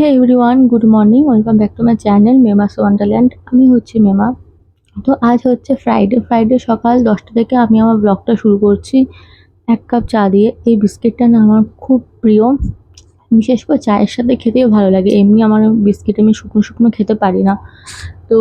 Hey everyone good morning welcome back to my channel Mema's Wonderland আমি হচ্ছি মেমা। তো আজ হচ্ছে ফ্রাইডে ফ্রাইডে সকাল দশটা থেকে আমি আমার ব্লগটা শুরু করছি। এক কাপ চা দিয়ে। এই বিস্কিটটা না আমার খুব প্রিয়। বিশেষ করে চায়ের সাথে খেতেও ভালো লাগে। এমনি আমার বিস্কিট আমি শুকনো শুকনো খেতে পারি না। তো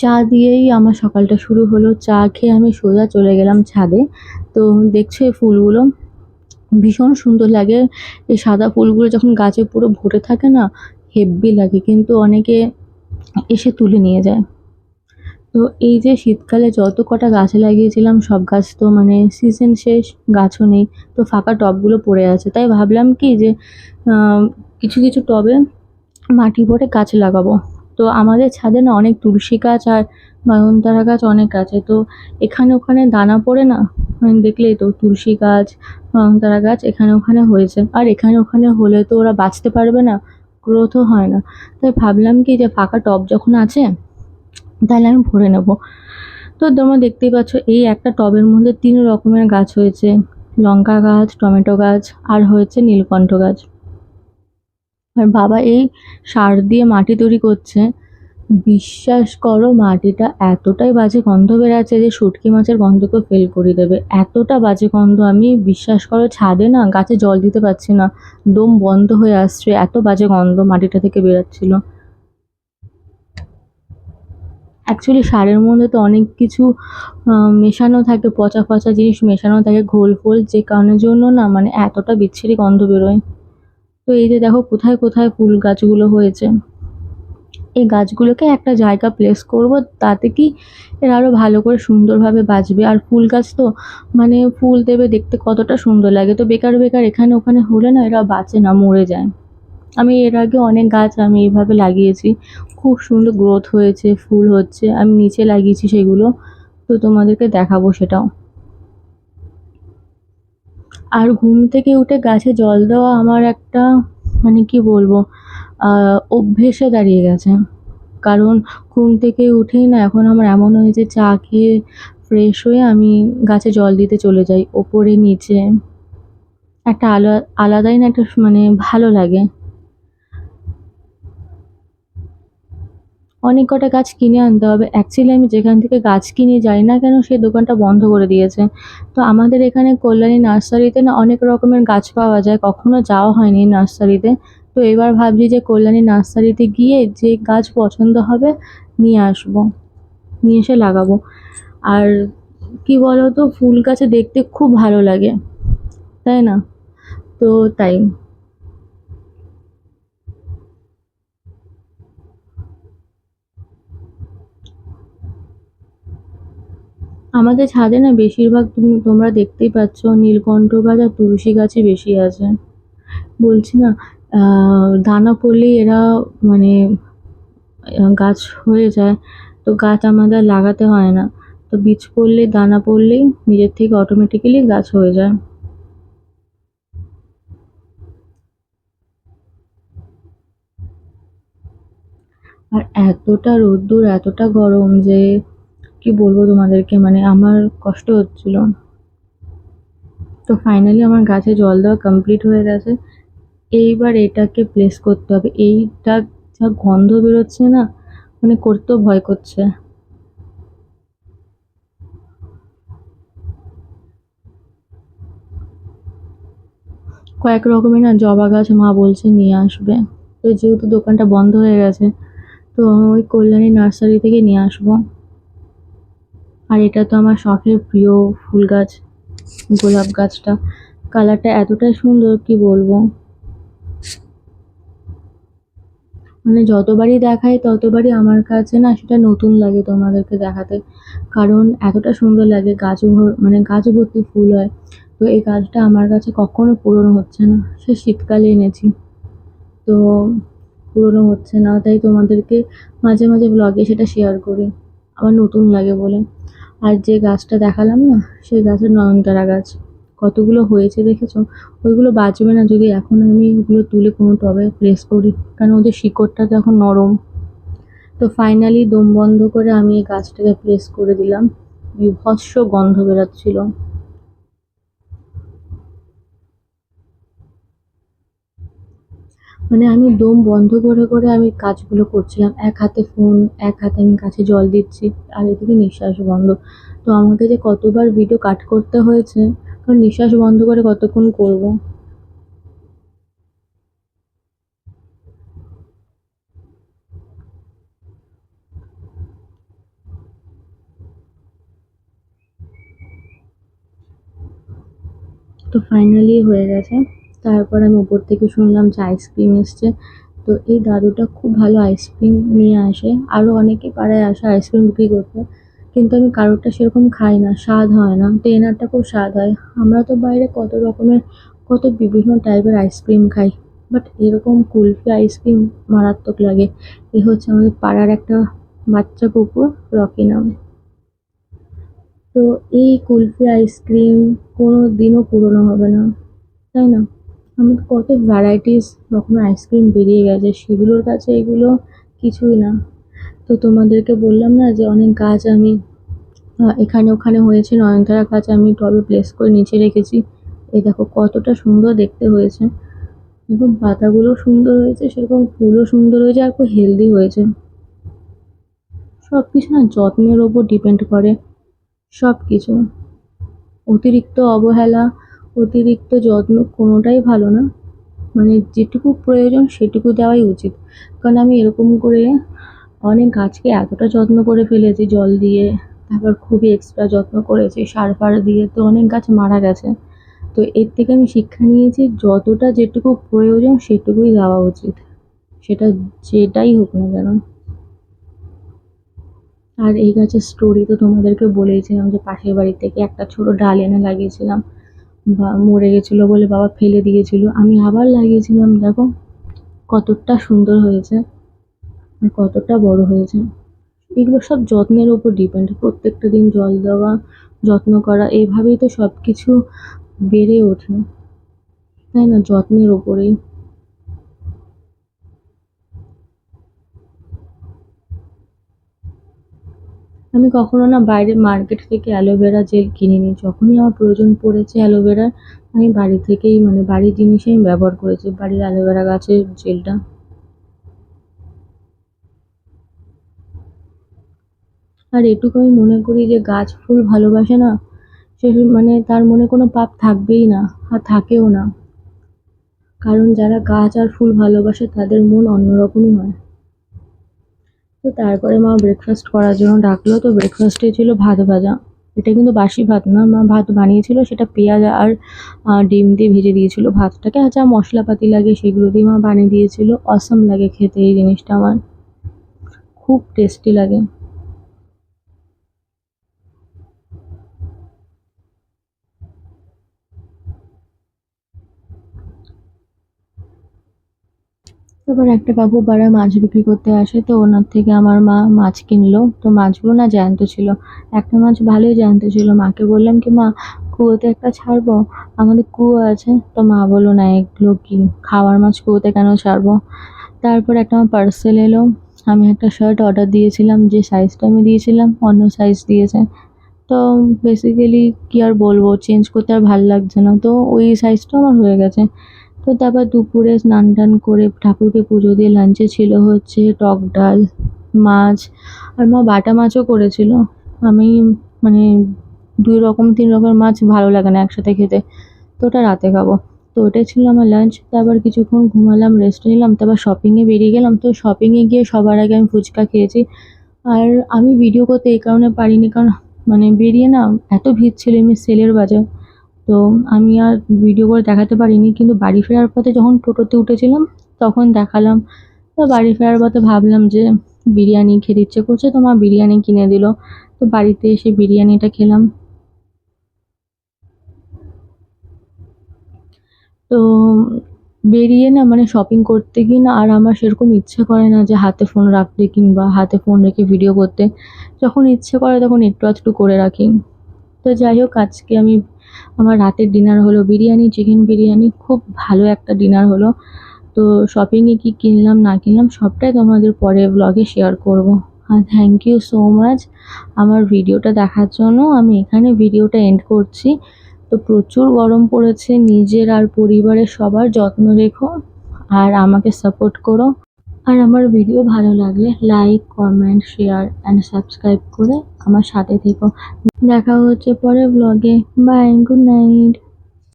চা দিয়েই আমার সকালটা শুরু হলো। চা খেয়ে আমি সোজা চলে গেলাম ছাদে। তো দেখছ এই ফুলগুলো। ভীষণ সুন্দর লাগে। এই সাদা ফুলগুলো যখন গাছে পুরো ভরে থাকে না, হেব্বি লাগে। কিন্তু অনেকে এসে তুলে নিয়ে যায়। তো এই যে শীতকালে যত কটা গাছ লাগিয়েছিলাম, সব গাছ তো মানে সিজন শেষ, গাছও নেই। তো ফাঁকা টবগুলো পড়ে আছে। তাই ভাবলাম কি যে কিছু কিছু টবে মাটি ভরে গাছ লাগাবো। তো আমাদের ছাদে না অনেক তুলসী গাছ আর নয়নতারা গাছ অনেক আছে। তো এখানে ওখানে দানা পড়ে না দেখলেই তো, তুলসী গাছ নয়নতারা গাছ এখানে ওখানে হয়েছে। আর এখানে ওখানে হলে তো ওরা বাঁচতে পারবে না গ্রোথও হয় না। তাই ভাবলাম কি যে ফাঁকা টব যখন আছে, তাহলে আমি ভরে নেব। তো তোমরা দেখতেই পাচ্ছ, এই একটা টবের মধ্যে তিন রকমের গাছ হয়েছে। লঙ্কা গাছ, টমেটো গাছ, আর হয়েছে নীলকণ্ঠ গাছ। আর বাবা এই সার দিয়ে মাটি তৈরি করছে। বিশ্বাস করো, মাটিটা এতটাই বাজে গন্ধ বেরাচ্ছে যে শুটকি মাছের গন্ধকে ফেল করে দেবে। এতটা বাজে গন্ধ, আমি বিশ্বাস করো, ছাদে না গাছে জল দিতে পারছি না। দম বন্ধ হয়ে আসছে, এত বাজে গন্ধ মাটিটা থেকে বেরাচ্ছিল। অ্যাকচুয়ালি সারের মধ্যে তো অনেক কিছু মেশানো থাকে, পচা পচা জিনিস মেশানো থাকে, ঘোল ফোল যে কারণের জন্য না মানে এতটা বিচ্ছিরি গন্ধ বেরোয়। তো এই যে দেখো, কোথায় কোথায় ফুল গাছগুলো হয়েছে। এই গাছগুলোকে একটা জায়গা প্লেস করব, তাতে কি এরা আরও ভালো করে সুন্দরভাবে বাঁচবে। আর ফুল গাছ তো মানে ফুল দেবে দেখতে কতটা সুন্দর লাগে। তো বেকার বেকার এখানে ওখানে হলে না এরা বাঁচে না, মরে যায়। আমি এর আগে অনেক গাছ আমি এইভাবে লাগিয়েছি। খুব সুন্দর গ্রোথ হয়েছে, ফুল হচ্ছে। আমি নিচে লাগিয়েছি সেগুলো। তো তোমাদেরকে দেখাবো সেটাও। আর ঘুম থেকে উঠে গাছে জল দেওয়া আমার একটা মানে কি বলব অভ্যেসে দাঁড়িয়ে গেছে। কারণ ঘুম থেকে উঠেই না এখন আমার এমন হয়েছে চা খেয়ে ফ্রেশ হয়ে আমি গাছে জল দিতে চলে যাই, ওপরে নিচে। একটা আলা, আলাদাই না একটা মানে ভালো লাগে। অনেক কটা গাছ কিনে আনতে হবে। অ্যাকচুয়ালি আমি যেখান থেকে গাছ কিনে যাই না কেন সেই দোকানটা বন্ধ করে দিয়েছে। তো আমাদের এখানে কল্যাণী নার্সারিতে না অনেক রকমের গাছ পাওয়া যায়। কখনো যাওয়া হয়নি নার্সারিতে। তো এবার ভাবছি যে কল্যাণী নার্সারিতে গিয়ে যে গাছ পছন্দ হবে নিয়ে আসব, নিয়ে এসে লাগাবো। আর কি বলতো, ফুল গাছে দেখতে খুব ভালো লাগে, তাই না? তো তাই। আমাদের ছাদে না বেশিরভাগ তুমি, তোমরা দেখতেই পাচ্ছ নীলকণ্ঠ গাছ আর তুলসী গাছই বেশি আছে। বলছি না দানা পড়লেই এরা মানে গাছ হয়ে যায়, তো গাছ আমাদের লাগাতে হয় না। তো বীজ পড়লে, দানা পড়লেই নিজের থেকে অটোমেটিক্যালি গাছ হয়ে যায়। আর এতটা রোদ্দুর, এতটা গরম যে, কি বলব তোমাদেরকে মানে আমার কষ্ট হচ্ছিল। তো ফাইনালি আমার গাছে জল দেওয়া কমপ্লিট হয়ে গেছে। এইবার এটাকে প্লেস করতে হবে। এইটা যা গন্ধ বেরোচ্ছে না মানে করতেও ভয় করছে। কয়েক রকমের না জবা গাছ মা বলছে নিয়ে আসবে। তো যেহেতু দোকানটা বন্ধ হয়ে গেছে, তো ওই কল্যাণী নার্সারি থেকে নিয়ে আসব। আর এটা তো আমার শখের প্রিয় ফুল গাছ, গোলাপ গাছটা। কালারটা এতটাই সুন্দর, কি বলব? মানে যতবারই দেখাই, ততবারই আমার কাছে না সেটা নতুন লাগে তোমাদেরকে দেখাতে। কারণ এতটা সুন্দর লাগে, গাছ মানে গাছ ভর্তি ফুল হয়। তো এই গাছটা আমার কাছে কখনো পুরনো হচ্ছে না। সে শীতকালে এনেছি। তো পুরনো হচ্ছে না, তাই তোমাদেরকে মাঝে মাঝে ব্লগে সেটা শেয়ার করি। আমার নতুন লাগে বলে। আর যে গাছটা দেখালাম না, সেই গাছের নয়নতারা গাছ। কতগুলো হয়েছে দেখেছ? ওইগুলো বাঁচবে না যদি এখন আমি ওগুলো তুলে কোনো টবে প্লেস করি। কারণ ওদের শিকড়টা তো এখন নরম। তো ফাইনালি দম বন্ধ করে আমি এই গাছটাকে প্লেস করে দিলাম। বিভৎস গন্ধ বেরাচ্ছিল। মানে আমি দম বন্ধ করে করে আমি কাজগুলো করছিলাম। এক হাতে ফোন এক হাতে আমি কাছে জল দিচ্ছি। আর এদিকে নিঃশ্বাস বন্ধ। তো আমাকে যে কতবার ভিডিও কাট করতে হয়েছে নিঃশ্বাস বন্ধ করে কতক্ষণ করব? তো ফাইনালি হয়ে গেছে। তারপর আমি উপর থেকে শুনলাম যে আইসক্রিম এসছে। তো এই দাদুটা খুব ভালো আইসক্রিম নিয়ে আসে। আরও অনেকে পাড়ায় আসে আইসক্রিম বিক্রি করতে। কিন্তু আমি কারোরটা সেরকম খাই না, স্বাদ হয় না। তো এনারটা খুব স্বাদ হয়। আমরা তো বাইরে কত রকমের, কত বিভিন্ন টাইপের আইসক্রিম খাই। বাট এরকম কুলফি আইসক্রিম মারাত্মক লাগে। এ হচ্ছে আমাদের পাড়ার একটা বাচ্চা কুকুর, রকি নাম। তো এই কুলফি আইসক্রিম কোনো দিনও পুরনো হবে না, তাই না? আমাদের কত ভ্যারাইটিস রকমের আইসক্রিম বেরিয়ে গেছে। সেগুলোর কাছে এগুলো কিছুই না। তো তোমাদেরকে বললাম না যে অনেক গাছ আমি এখানে ওখানে হয়েছে, নয়নতারা গাছ আমি টবে প্লেস করে নিচে রেখেছি। এই দেখো কতটা সুন্দর দেখতে হয়েছে। এবং পাতাগুলো সুন্দর হয়েছে, সেরকম ফুলও সুন্দর হয়েছে আর খুব হেলদি হয়েছে। সব কিছু না যত্নের ওপর ডিপেন্ড করে সব কিছু অতিরিক্ত অবহেলা, অতিরিক্ত যত্ন কোনোটাই ভালো না। মানে যেটুকু প্রয়োজন সেটুকু দেওয়াই উচিত। কারণ আমি এরকম করে অনেক গাছকে এতটা যত্ন করে ফেলেছি জল দিয়ে, তারপর খুবই এক্সট্রা যত্ন করেছি সার ফার দিয়ে, তো অনেক গাছ মারা গেছে। তো এর থেকে আমি শিক্ষা নিয়েছি যতটা যেটুকু প্রয়োজন সেটুকুই দেওয়া উচিত। সেটা যেটাই হোক না কেন। আর এই গাছের স্টোরি তো তোমাদেরকে বলেইছিলাম যে পাশের বাড়ি থেকে একটা ছোট ডাল এনে লাগিয়েছিলাম। বা মরে গেছিল বলে বাবা ফেলে দিয়েছিল। আমি আবার লাগিয়েছিলাম, দেখো কতটা সুন্দর হয়েছে। কতটা বড় হয়েছে। এগুলো সব যত্নের ওপর ডিপেন্ড প্রত্যেকটা দিন জল দেওয়া, যত্ন করা, এভাবেই তো সব কিছু বেড়ে ওঠে। তাই না? যত্নের ওপরেই আমি কখনো না বাইরে মার্কেট থেকে অ্যালোভেরা জেল কিনিনি। যখনই আমার প্রয়োজন পড়েছে অ্যালোভেরার আমি বাড়ি থেকেই মানে বাড়ির জিনিসই আমি ব্যবহার করেছি। বাড়ির অ্যালোভেরা গাছের জেলটা আর এটুকু আমি মনে করি যে গাছ ফুল ভালোবাসে না, সে মানে তার মনে কোনো পাপ থাকবেই না আর থাকেও না। কারণ যারা গাছ আর ফুল ভালোবাসে তাদের মন অন্যরকমই হয়। তো তারপরে মা ব্রেকফাস্ট করার জন্য ডাকলো, তো ব্রেকফাস্টে ছিল ভাত ভাজা। এটা কিন্তু বাসি ভাত না, মা ভাত বানিয়েছিল, সেটা পেঁয়াজ আর ডিম দিয়ে ভেজে দিয়েছিল ভাতটাকে। আর যা মশলাপাতি লাগে সেগুলো দিয়ে মা বানিয়ে দিয়েছিল। অসম লাগে খেতে এই জিনিসটা আমার। খুব টেস্টি লাগে। এবার একটা কাকু পাড়ায় মাছ বিক্রি করতে আসে, তো ওনার থেকে আমার মা মাছ কিনলো। তো মাছগুলো না জ্যান্ত ছিল। একটা মাছ ভালোই জ্যান্ত ছিল। মাকে বললাম কি, মা, কুয়োতে একটা ছাড়বো? আমাদের কুয়ো আছে। তো মা বলল, না, এগুলো কি? খাওয়ার মাছ কুয়োতে কেন ছাড়বো? তারপর একটা আমার পার্সেল এলো। আমি একটা শার্ট অর্ডার দিয়েছিলাম, যে সাইজটা আমি দিয়েছিলাম, অন্য সাইজ দিয়েছে। তো বেসিক্যালি কি আর বলব চেঞ্জ করতে আর ভালো লাগছে না। তো ওই সাইজটা আমার হয়ে গেছে। তো তারপর দুপুরে স্নান টান করে ঠাকুরকে পুজো দিয়ে লাঞ্চে ছিল হচ্ছে টক ডাল, মাছ আর মা বাটা মাছও করেছিল। আমি মানে দুই রকম, তিন রকমের মাছ ভালো লাগে না একসাথে খেতে। তো ওটা রাতে খাব। তো ওটাই ছিল আমার লাঞ্চ তারপর কিছুক্ষণ ঘুমালাম রেস্ট নিলাম, তারপর শপিংয়ে বেরিয়ে গেলাম। তো শপিংয়ে গিয়ে সবার আগে আমি ফুচকা খেয়েছি। আর আমি ভিডিও করতে এই কারণে পারিনি, কারণ মানে বেরিয়ে না এত ভিড় ছিল, এমনি সেলের বাজার। তো আমি আর ভিডিও করে দেখাতে পারিনি, কিন্তু বাড়ি ফেরার পথে যখন টোটোতে উঠেছিলাম, তখন দেখালাম। তো বাড়ি ফেরার পথে ভাবলাম যে বিরিয়ানি খেতে ইচ্ছে করছে, তো মা বিরিয়ানি কিনে দিল। তো বাড়িতে এসে বিরিয়ানিটা খেলাম। তো বেরিয়ে না মানে শপিং করতে গিয়ে না আর আমার সেরকম ইচ্ছে করে না যে হাতে ফোন রাখতে কিংবা হাতে ফোন রেখে ভিডিও করতে। যখন ইচ্ছে করে তখন একটু আধটু করে রাখি। তো যাই হোক, আজকে আমি আমার রাতের ডিনার হলো বিরিয়ানি চিকেন বিরিয়ানি, খুব ভালো একটা ডিনার হলো। তো শপিংয়ে কি কিনলাম, না কিনলাম, সবটাই তোমাদের পরে ব্লগে শেয়ার করব। আর থ্যাংক ইউ সো মাচ আমার ভিডিওটা দেখার জন্য আমি এখানে ভিডিওটা এন্ড করছি। তো প্রচুর গরম পড়েছে, নিজের আর পরিবারের সবার যত্ন রেখো, আর আমাকে সাপোর্ট করো। আর আমার ভিডিও ভালো লাগলে like comment share and subscribe করে আমার সাথে থেকো। দেখা হচ্ছে পরে ব্লগে বাই গুড নাইট